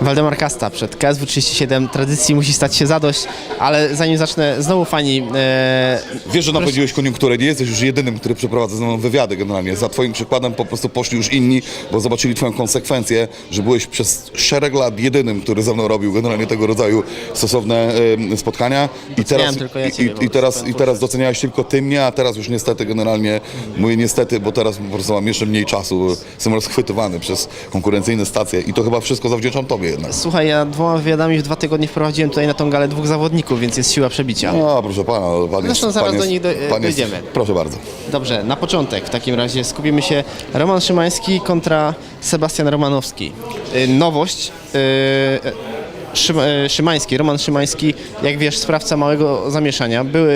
Waldemar Kasta przed KSW 37. Tradycji musi stać się zadość, ale zanim zacznę, znowu fani. E, Wiesz, że napędziłeś koniunkturę, nie jesteś już jedynym, który przeprowadza ze mną wywiady generalnie. Za twoim przykładem po prostu poszli już inni, bo zobaczyli twoją konsekwencję, że byłeś przez szereg lat jedynym, który ze mną robił generalnie tego rodzaju stosowne em, spotkania. I teraz, tylko ja i, ciebie po i, i, teraz, I teraz doceniałeś tylko ty mnie, a teraz już niestety generalnie, mówię niestety, bo teraz po prostu mam jeszcze mniej czasu, jestem rozchwytywany przez konkurencyjne stacje i to chyba wszystko zawdzięczam tobie jednak. słuchaj, ja dwoma wywiadami w dwa tygodnie wprowadziłem tutaj na tą galę dwóch zawodników, więc jest siła przebicia. No, proszę pana, pan Zresztą jest, zaraz pan do jest, nich pan jest, dojdziemy. Proszę bardzo. Dobrze, na początek w takim razie skupimy się Roman Szymański kontra Sebastian Romanowski. Y, Nowość. y, Szym, y, Szymański, Roman Szymański, jak wiesz, sprawca małego zamieszania. Były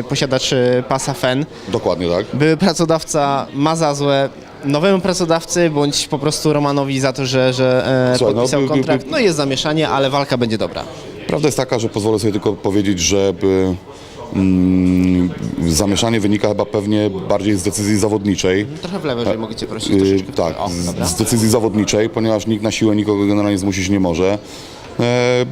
y, posiadacz y, pasa FEN, Dokładnie tak. były pracodawca ma za złe nowemu pracodawcy, bądź po prostu Romanowi za to, że, że e, Słuchaj, no, podpisał by- by- kontrakt. No jest zamieszanie, ale walka będzie dobra. Prawda jest taka, że pozwolę sobie tylko powiedzieć, że by, mm, zamieszanie wynika chyba pewnie bardziej z decyzji zawodniczej. Trochę w lewo, jeżeli mogę cię prosić. Yy, troszeczkę. tak, O, z, dobra. z decyzji zawodniczej, ponieważ nikt na siłę nikogo generalnie zmusić nie może. E,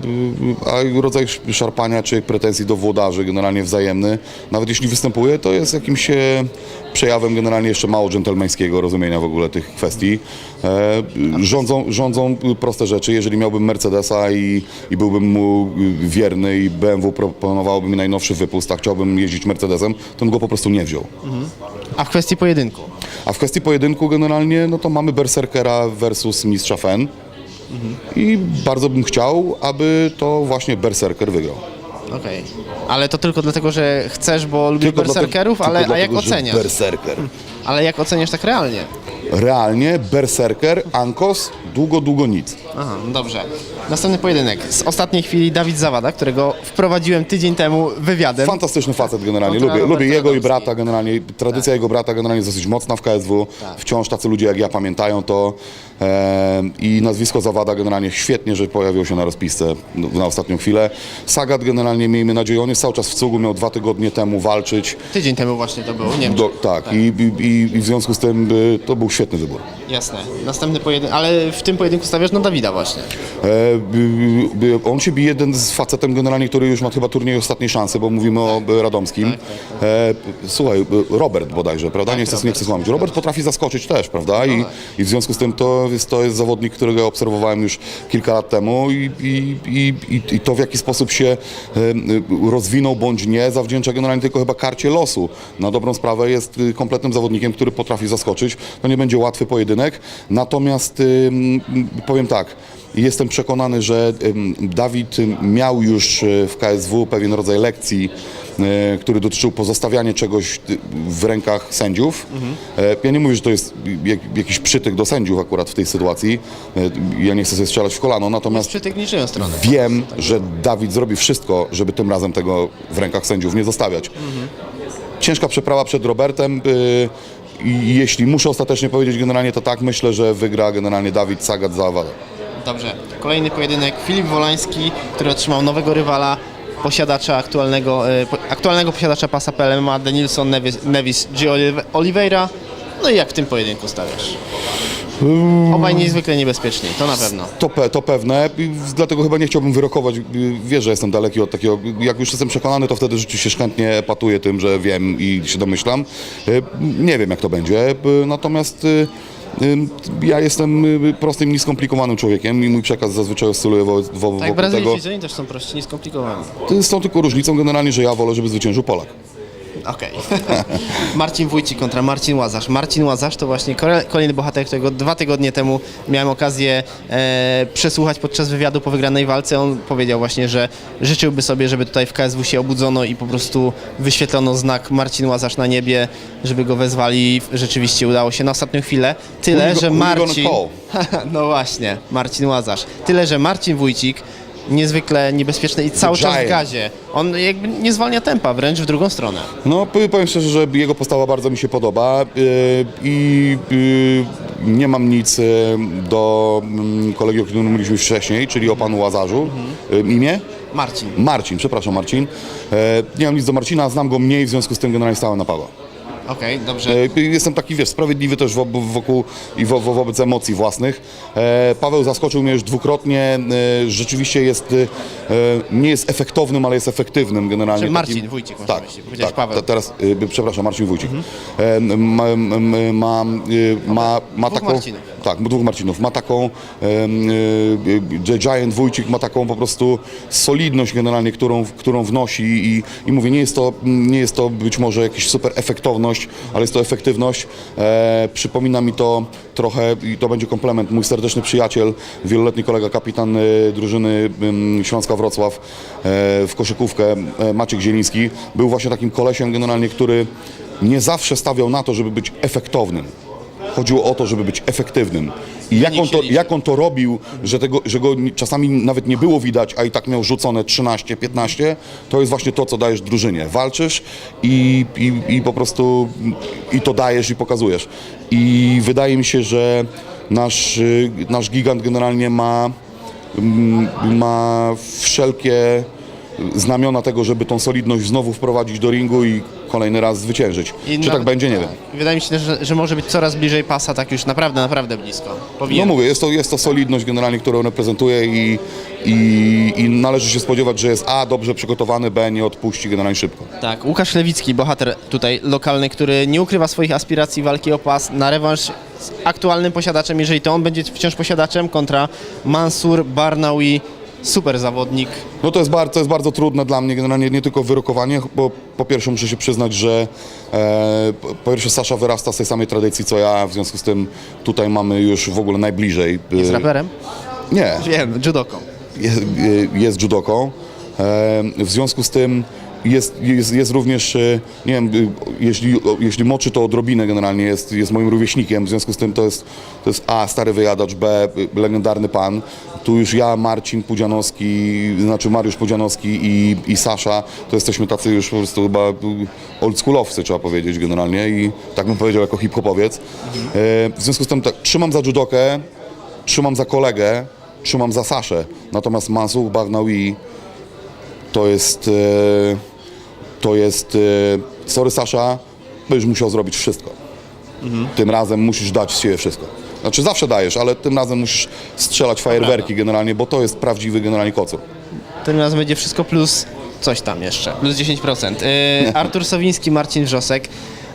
a rodzaj sz- szarpania czy pretensji do włodarzy generalnie wzajemny, nawet jeśli występuje, to jest jakimś e, przejawem generalnie jeszcze mało dżentelmeńskiego rozumienia w ogóle tych kwestii. E, rządzą, rządzą proste rzeczy. Jeżeli miałbym Mercedesa i, i byłbym mu wierny i BMW proponowałoby mi najnowszy wypust, a chciałbym jeździć Mercedesem, to bym go po prostu nie wziął. A w kwestii pojedynku. A w kwestii pojedynku generalnie, no to mamy Berserkera versus Mistrza Fen. I bardzo bym chciał, aby to właśnie Berserker wygrał. Okej. Ale to tylko dlatego, że chcesz, bo lubisz Tylko dlatego- berserkerów, tylko ale a jak dlatego, że oceniasz? Berserker. Ale jak oceniasz tak realnie? Realnie Berserker, Ankos, długo, długo nic. Aha, no dobrze. Następny pojedynek. Z ostatniej chwili Dawid Zawada, którego wprowadziłem tydzień temu wywiadem. Fantastyczny facet generalnie. Kontra Lubię, lubię jego i brata generalnie. Tradycja jego brata generalnie jest dosyć mocna w KSW. Wciąż tacy ludzie jak ja pamiętają to. E, I nazwisko Zawada generalnie świetnie, że pojawił się na rozpisce na ostatnią chwilę. Sagat generalnie miejmy nadzieję, on jest cały czas w cugu, miał dwa tygodnie temu walczyć. Tydzień temu właśnie to było, nie wiem. Do, tak, I, i, i w związku z tym y, to był świetny wybór. Jasne. Następny pojedynek, ale w tym pojedynku stawiasz na Dawida właśnie. E, y, y, on się bije jeden z facetem generalnie, który już ma chyba turniej ostatniej szansy, bo mówimy o y, Radomskim. E, słuchaj, y, Robert bodajże, prawda? nie chcę, nie chcę skłamać. Robert potrafi zaskoczyć też, prawda? I, I w związku z tym to jest, to jest zawodnik, którego obserwowałem już kilka lat temu i, i, i, i, i to w jaki sposób się e, y, rozwinął bądź nie, zawdzięcza generalnie tylko chyba karcie losu. Na dobrą sprawę jest y, kompletnym zawodnikiem, który potrafi zaskoczyć. To nie będzie łatwy pojedynek. Natomiast ym, powiem tak, Jestem przekonany, że ym, Dawid miał już y, w KSW pewien rodzaj lekcji, y, który dotyczył pozostawiania czegoś y, w rękach sędziów. E, Ja nie mówię, że to jest jak, jakiś przytyk do sędziów akurat w tej sytuacji. E, Ja nie chcę sobie strzelać w kolano, natomiast Przytyk niczyją stronę. wiem, że Dawid zrobi wszystko, żeby tym razem tego w rękach sędziów nie zostawiać. Ciężka przeprawa przed Robertem. I jeśli muszę ostatecznie powiedzieć generalnie, to tak myślę, że wygra generalnie Dawid Sagat za awadę. Dobrze. Kolejny pojedynek. Filip Wolański, który otrzymał nowego rywala, posiadacza aktualnego, e, aktualnego posiadacza pasa PLMA, Denilson Nevis, Nevis G. Olive- Oliveira. No i jak w tym pojedynku stawiasz? Obaj niezwykle niebezpieczni, to na pewno. To, pe, to pewne, i dlatego chyba nie chciałbym wyrokować. y, Wiesz, że jestem daleki od takiego. Jak już jestem przekonany, to wtedy rzeczywiście chętnie epatuję tym, że wiem i się domyślam. Y, Nie wiem, jak to będzie, y, natomiast. Ja jestem prostym, nieskomplikowanym człowiekiem i mój przekaz zazwyczaj oscyluje wo, wo, Tak, wokół tego. Brazylijczycy też są prości, nieskomplikowani. Z tą tylko różnicą generalnie, że ja wolę, żeby zwyciężył Polak. Okej. Marcin Wójcik kontra Marcin Łazarz. Marcin Łazarz to właśnie kole- kolejny bohater, którego dwa tygodnie temu miałem okazję e, przesłuchać podczas wywiadu po wygranej walce. On powiedział właśnie, że życzyłby sobie, żeby tutaj w KSW się obudzono i po prostu wyświetlono znak Marcin Łazarz na niebie, żeby go wezwali. Rzeczywiście udało się na ostatnią chwilę. Tyle, że Marcin... no właśnie, Marcin Łazarz. Tyle, że Marcin Wójcik niezwykle niebezpieczny i cały czas w giant. gazie. On jakby nie zwalnia tempa, wręcz w drugą stronę. No, p- powiem szczerze, że jego postawa bardzo mi się podoba yy, i yy, nie mam nic yy, do mm, kolegi, o którym mówiliśmy wcześniej, czyli o panu Łazarzu. Yy, imię? Marcin. Marcin, przepraszam Marcin. E, nie mam nic do Marcina, znam go mniej, w związku z tym generalnie stałem na Pawła. Okej, dobrze. E, Jestem taki, wiesz, sprawiedliwy też wo- wokół i wo- wo- wobec emocji własnych. E, Paweł zaskoczył mnie już dwukrotnie. E, Rzeczywiście jest, e, nie jest efektownym, ale jest efektywnym generalnie. Czyli Marcin Wójcik, można tak, powiedzieć. Powiedziałeś tak, Paweł. te- teraz, e, przepraszam, Marcin Wójcik. E, Ma, ma, ma, ma, taką... Marcinów. Tak, dwóch Marcinów. Ma taką, e, Giant Wójcik ma taką po prostu solidność generalnie, którą, którą wnosi i, i mówię, nie jest, to, nie jest to być może jakaś super efektowność, ale jest to efektywność. E, przypomina mi to trochę, i to będzie komplement, mój serdeczny przyjaciel, wieloletni kolega, kapitan e, drużyny Śląska Wrocław e, w koszykówkę, Maciek Zieliński, był właśnie takim kolesiem generalnie, który nie zawsze stawiał na to, żeby być efektownym. Chodziło o to, żeby być efektywnym. I jak on, to, jak on to robił, że, tego, że go czasami nawet nie było widać, a i tak miał rzucone 13, 15, to jest właśnie to, co dajesz drużynie. Walczysz i, i, i po prostu i to dajesz i pokazujesz. I wydaje mi się, że nasz, y, nasz gigant generalnie ma, mm, ma wszelkie znamiona tego, żeby tą solidność znowu wprowadzić do ringu i kolejny raz zwyciężyć. I Czy na- tak będzie, nie wiem. Wydaje mi się też, że, że może być coraz bliżej pasa, tak już naprawdę, naprawdę blisko. No Powinien. mówię, jest to, jest to solidność generalnie, którą reprezentuje i, i, i należy się spodziewać, że jest A, dobrze przygotowany, B, nie odpuści generalnie szybko. Tak, Łukasz Lewicki, bohater tutaj lokalny, który nie ukrywa swoich aspiracji walki o pas na rewanż z aktualnym posiadaczem, jeżeli to on będzie wciąż posiadaczem, kontra Mansur Barnawi, super zawodnik. No to jest, bardzo, to jest bardzo trudne dla mnie generalnie, nie tylko wyrokowanie, bo po pierwsze muszę się przyznać, że e, po- po pierwsze Sasza wyrasta z tej samej tradycji co ja, w związku z tym tutaj mamy już w ogóle najbliżej. e, Jest raperem? Nie, Wiem, judoką. jest, jest judoką. E, W związku z tym jest, jest, jest również, e, nie wiem, y, jeśli, jeśli moczy to odrobinę generalnie, jest, jest moim rówieśnikiem, w związku z tym to jest, to jest A, stary wyjadacz, B, y, legendarny pan. Tu już ja, Marcin Pudzianowski, znaczy Mariusz Pudzianowski i, i Sasza, to jesteśmy tacy już po prostu chyba oldschoolowcy, trzeba powiedzieć generalnie i tak bym powiedział jako hip-hopowiec. E, W związku z tym tak, trzymam za judokę, trzymam za kolegę, trzymam za Saszę. Natomiast Mansur Barnawi to jest, e, to jest, e, sorry Sasza, będziesz musiał zrobić wszystko. Tym razem musisz dać z siebie wszystko. Znaczy zawsze dajesz, ale tym razem musisz strzelać fajerwerki generalnie, bo to jest prawdziwy generalnie kocu. Tym razem będzie wszystko plus coś tam jeszcze, plus 10%. Yy, Artur Sowiński, Marcin Wrzosek.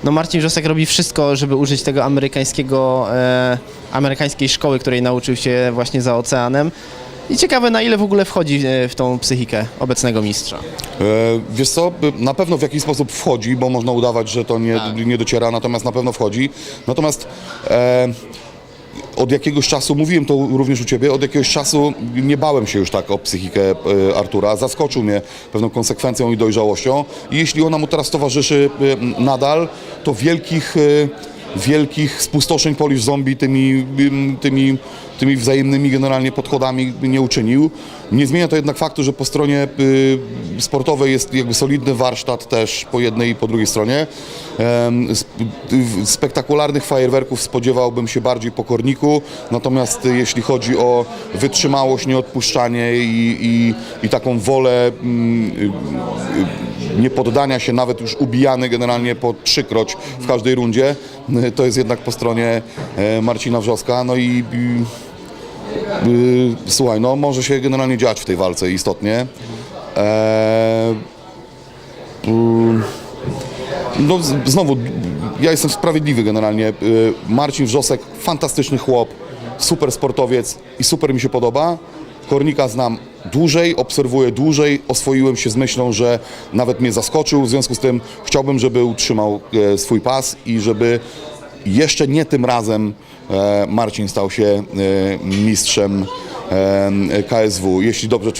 No Marcin Wrzosek robi wszystko, żeby użyć tego amerykańskiego, e, amerykańskiej szkoły, której nauczył się właśnie za oceanem. I ciekawe na ile w ogóle wchodzi e, w tą psychikę obecnego mistrza. E, Wiesz co, na pewno w jakiś sposób wchodzi, bo można udawać, że to nie, Tak. nie dociera, natomiast na pewno wchodzi. Natomiast e, od jakiegoś czasu, mówiłem to również u Ciebie, od jakiegoś czasu nie bałem się już tak o psychikę e, Artura. Zaskoczył mnie pewną konsekwencją i dojrzałością. I jeśli ona mu teraz towarzyszy e, nadal, to wielkich, e, wielkich spustoszeń Polish Zombie tymi, tymi, tymi wzajemnymi generalnie podchodami nie uczynił. Nie zmienia to jednak faktu, że po stronie y, sportowej jest jakby solidny warsztat też po jednej i po drugiej stronie. Y, spektakularnych fajerwerków spodziewałbym się bardziej po korniku, natomiast y, jeśli chodzi o wytrzymałość, nieodpuszczanie i, i, i taką wolę y, y, niepoddania się, nawet już ubijany generalnie po trzykroć w każdej rundzie, y, to jest jednak po stronie e, Marcina Wrzoska. No i, i Yy, Słuchaj, no może się generalnie dziać w tej walce istotnie. Mm, no znowu, ja jestem sprawiedliwy generalnie. Marcin Wrzosek, fantastyczny chłop, super sportowiec i super mi się podoba. Kornika znam dłużej, obserwuję dłużej, oswoiłem się z myślą, że nawet mnie zaskoczył, w związku z tym chciałbym, żeby utrzymał e, swój pas i żeby jeszcze nie tym razem e, Marcin stał się e, mistrzem KSW, jeśli dobrze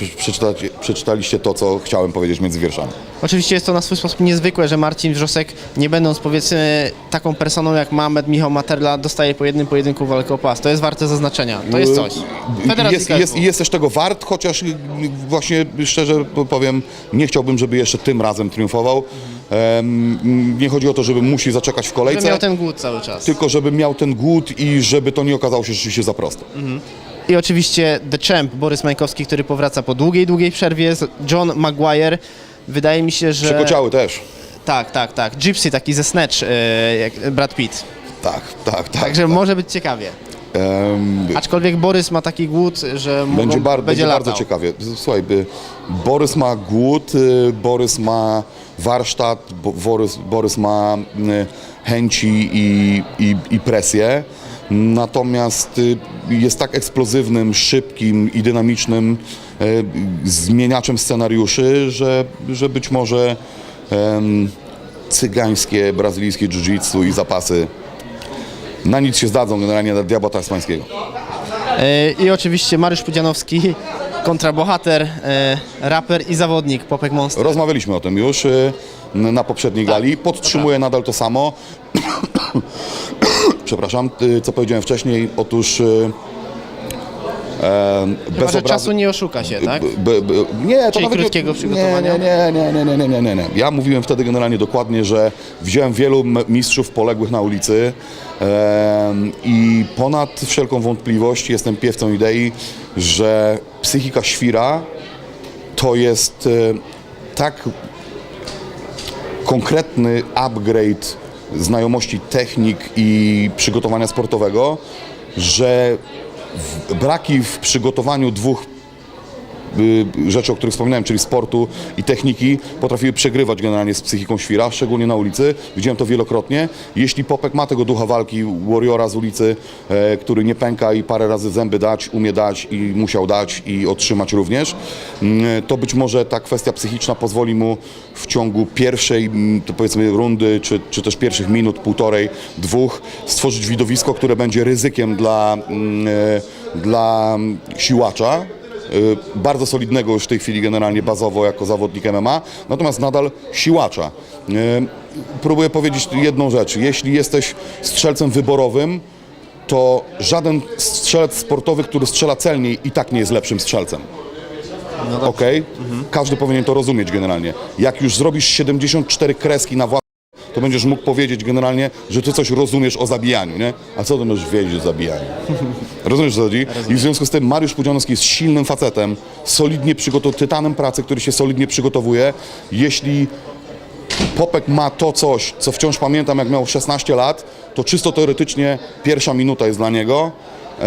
przeczytaliście to, co chciałem powiedzieć między wierszami. Oczywiście jest to na swój sposób niezwykłe, że Marcin Wrzosek, nie będąc powiedzmy taką personą jak Mamed, Michał Materla, dostaje po jednym pojedynku walkę o pas. To jest warte zaznaczenia. To jest coś. Federacja Jest, jest, jest też tego wart, chociaż y, właśnie szczerze powiem, nie chciałbym, żeby jeszcze tym razem triumfował. Em, nie chodzi o to, żeby musi zaczekać w Żeby kolejce, miał ten głód cały czas. tylko żeby miał ten głód i żeby to nie okazało się rzeczywiście za proste. I oczywiście The Champ, Borys Majkowski, który powraca po długiej, długiej przerwie. John Maguire. Wydaje mi się, że Przekociały też. Tak, tak, tak. Gypsy taki ze Snatch, e, jak Brad Pitt. Tak, tak, tak. Także może być ciekawie. Em, Aczkolwiek Borys ma taki głód, że mogą, Będzie, bar- będzie latał. bardzo ciekawie. Słuchaj, by- Borys ma głód, y, Borys ma warsztat, Bo- Borys, Borys ma y, chęci i, i, i presję. Natomiast y, jest tak eksplozywnym, szybkim i dynamicznym y, zmieniaczem scenariuszy, że, że być może em, cygańskie, brazylijskie jiu-jitsu i zapasy na nic się zdadzą generalnie dla diabła tasmańskiego. E, I oczywiście Mariusz Pudzianowski, kontrabohater, e, raper i zawodnik Popek Monster. Rozmawialiśmy o tym już na poprzedniej gali. Podtrzymuję nadal to samo przepraszam, y, co powiedziałem wcześniej, otóż y, bez Chyba, czasu nie oszuka się, tak? nie, to nawet krótkiego przygotowania? Nie, nie, nie, nie, nie, nie, Ja mówiłem wtedy generalnie dokładnie, że wziąłem wielu mistrzów poległych na ulicy i ponad wszelką wątpliwość jestem piewcą idei, że psychika świra to jest y, tak konkretny upgrade znajomości technik i przygotowania sportowego, że braki w przygotowaniu dwóch rzeczy, o których wspominałem, czyli sportu i techniki, potrafiły przegrywać generalnie z psychiką świra, szczególnie na ulicy. Widziałem to wielokrotnie. Jeśli Popek ma tego ducha walki, warriora z ulicy, e, który nie pęka i parę razy zęby dać, umie dać i musiał dać i otrzymać również, mm, to być może ta kwestia psychiczna pozwoli mu w ciągu pierwszej, mm, to powiedzmy rundy, czy, czy też pierwszych minut, półtorej, dwóch, stworzyć widowisko, które będzie ryzykiem dla, mm, e, dla siłacza, y, bardzo solidnego już w tej chwili generalnie bazowo jako zawodnik MMA, natomiast nadal siłacza. Y, Próbuję powiedzieć jedną rzecz. Jeśli jesteś strzelcem wyborowym, to żaden strzelec sportowy, który strzela celniej i tak nie jest lepszym strzelcem. Okej? Każdy powinien to rozumieć generalnie. Jak już zrobisz 74 kreski na własnym to będziesz mógł powiedzieć generalnie, że ty coś rozumiesz o zabijaniu, nie? A co ty możesz wiedzieć o zabijaniu? Rozumiesz, co chodzi? I w związku z tym Mariusz Pudzianowski jest silnym facetem, solidnie przygotowany, tytanem pracy, który się solidnie przygotowuje. Jeśli Popek ma to coś, co wciąż pamiętam, jak miał 16 lat, to czysto teoretycznie pierwsza minuta jest dla niego. E,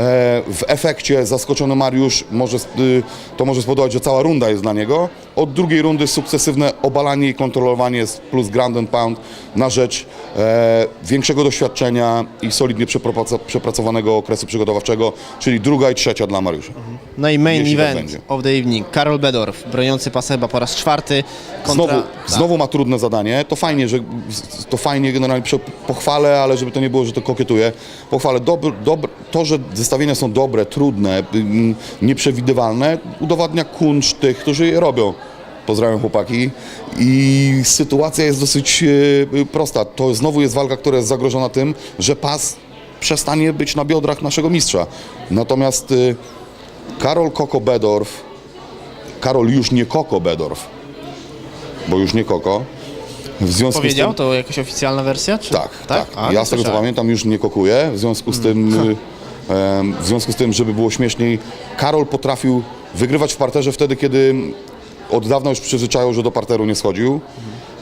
W efekcie zaskoczony Mariusz może, y, to może spowodować, że cała runda jest dla niego. Od drugiej rundy sukcesywne obalanie i kontrolowanie plus ground and pound na rzecz e, większego doświadczenia i solidnie przepracowa- przepracowanego okresu przygotowawczego, czyli druga i trzecia dla Mariusza. No i main Jeśli tak event będzie. of the evening. Karol Bedorf, broniący pasa chyba po raz czwarty. Kontra... Znowu, Tak. znowu ma trudne zadanie. To fajnie, że to fajnie generalnie pochwalę, ale żeby to nie było, że to kokietuje. Pochwalę dobr, dobr, to, że zestawienia są dobre, trudne, nieprzewidywalne, udowadnia kunszt tych, którzy je robią. Pozdrawiam chłopaki. I sytuacja jest dosyć e, prosta. To znowu jest walka, która jest zagrożona tym, że pas przestanie być na biodrach naszego mistrza. Natomiast y, Karol Koko Bedorf, Karol już nie Koko Bedorf, bo już nie Koko. W związku Powiedział? z tym, To jakaś oficjalna wersja? Czy... tak, tak. A, ja nie z tego co pamiętam już nie kokuję. W związku z tym, y, em, w związku z tym, żeby było śmieszniej, Karol potrafił wygrywać w parterze wtedy, kiedy od dawna już przyzwyczaił, że do parteru nie schodził.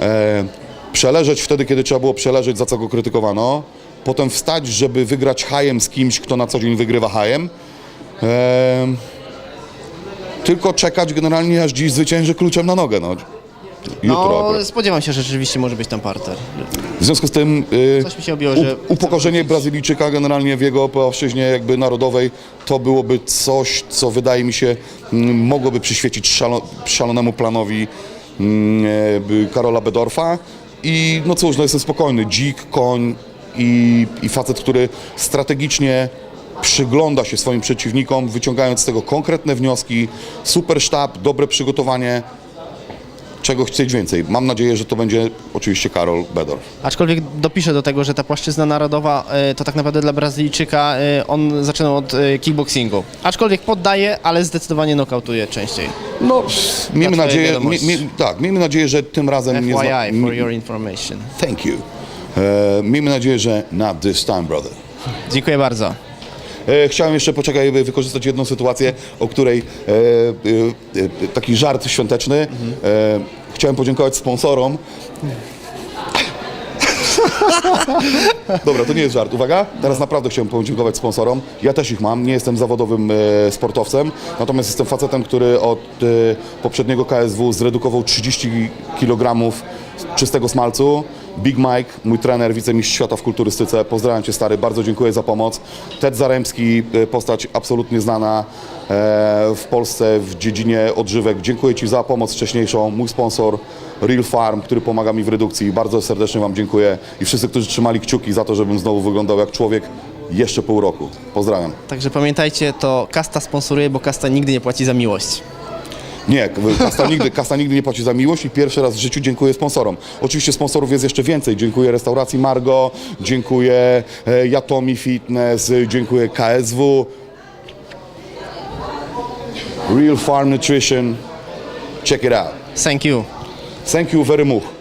E, przeleżeć wtedy, kiedy trzeba było przeleżeć, za co go krytykowano. Potem wstać, żeby wygrać hajem z kimś, kto na co dzień wygrywa hajem. Em, tylko czekać generalnie, aż dziś zwycięży kluczem na nogę. No. Jutro No, akurat. spodziewam się, że rzeczywiście może być tam parter. W związku z tym y, Coś mi się obiło, że- up- upokorzenie Brazylijczyka generalnie w jego płaszczyźnie jakby narodowej to byłoby coś, co wydaje mi się mm, mogłoby przyświecić szalo, szalonemu planowi mm, e, by Karola Bedorfa i no cóż, no jestem spokojny, dzik, koń i, i facet, który strategicznie przygląda się swoim przeciwnikom, wyciągając z tego konkretne wnioski, super sztab, dobre przygotowanie, czego chcieć więcej. Mam nadzieję, że to będzie oczywiście Karol Bedorf. Aczkolwiek dopiszę do tego, że ta płaszczyzna narodowa e, to tak naprawdę dla Brazylijczyka e, on zaczynał od e, kickboxingu. Aczkolwiek poddaje, ale zdecydowanie nokautuje częściej. No, miejmy nadzieję, mie, mie, tak, miejmy nadzieję, że tym razem nie zna- FYI, for your information. Thank you. E, miejmy nadzieję, że not this time, brother. Dziękuję bardzo. E, chciałem jeszcze, poczekaj, wy- wykorzystać jedną sytuację, o której e, e, taki żart świąteczny. Chciałem podziękować sponsorom. Dobra, to nie jest żart. Uwaga, teraz naprawdę chciałem podziękować sponsorom. Ja też ich mam, nie jestem zawodowym e, sportowcem, natomiast jestem facetem, który od e, poprzedniego KSW zredukował 30 kg czystego smalcu. Big Mike, mój trener, wicemistrz świata w kulturystyce. Pozdrawiam Cię stary, bardzo dziękuję za pomoc. Ted Zaremski, e, postać absolutnie znana e, w Polsce w dziedzinie odżywek. Dziękuję Ci za pomoc wcześniejszą. Mój sponsor Real Farm, który pomaga mi w redukcji. Bardzo serdecznie Wam dziękuję i wszyscy, którzy trzymali kciuki za to, żebym znowu wyglądał jak człowiek jeszcze pół roku. Pozdrawiam. Także pamiętajcie, to Kasta sponsoruje, bo Kasta nigdy nie płaci za miłość. Nie, kasta nigdy, kasta nigdy nie płaci za miłość i pierwszy raz w życiu dziękuję sponsorom. Oczywiście sponsorów jest jeszcze więcej. Dziękuję restauracji Margo, dziękuję e, Yatomi Fitness, e, dziękuję KSW, Real Farm Nutrition. Check it out. Thank you. Thank you very much.